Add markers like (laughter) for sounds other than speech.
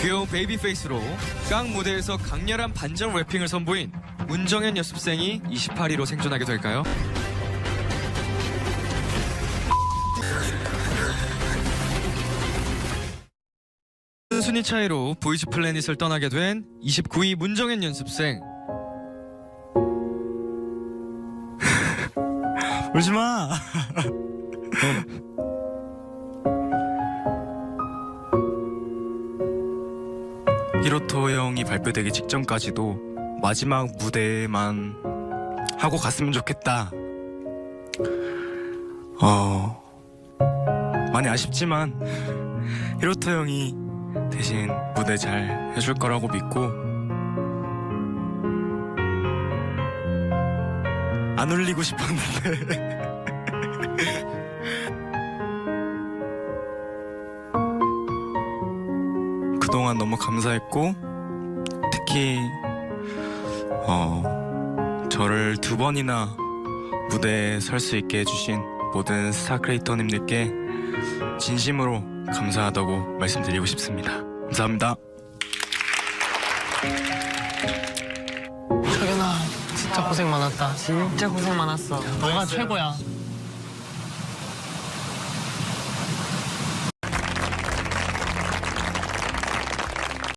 귀여운 베이비 페이스로 깡 무대에서 강렬한 반전 래핑을 선보인 문정현 연습생이 28위로 생존하게 될까요? 순위 차이로 보이즈 플래닛을 떠나게 된 29위 문정현 연습생 울지 마. (laughs) 히로토 형이 발표되기 직전까지도 마지막 무대만 하고 갔으면 좋겠다. 어 많이 아쉽지만 히로토 형이 대신 무대 잘 해줄 거라고 믿고 안 울리고 싶었는데. (laughs) 그동안 너무 감사했고 특히 어 저를 두 번이나 무대에 설 수 있게 해주신 모든 스타 크리에이터님들께 진심으로 감사하다고 말씀드리고 싶습니다. 감사합니다. 석연아 진짜 고생 많았다 진짜 고생 많았어 너가 최고야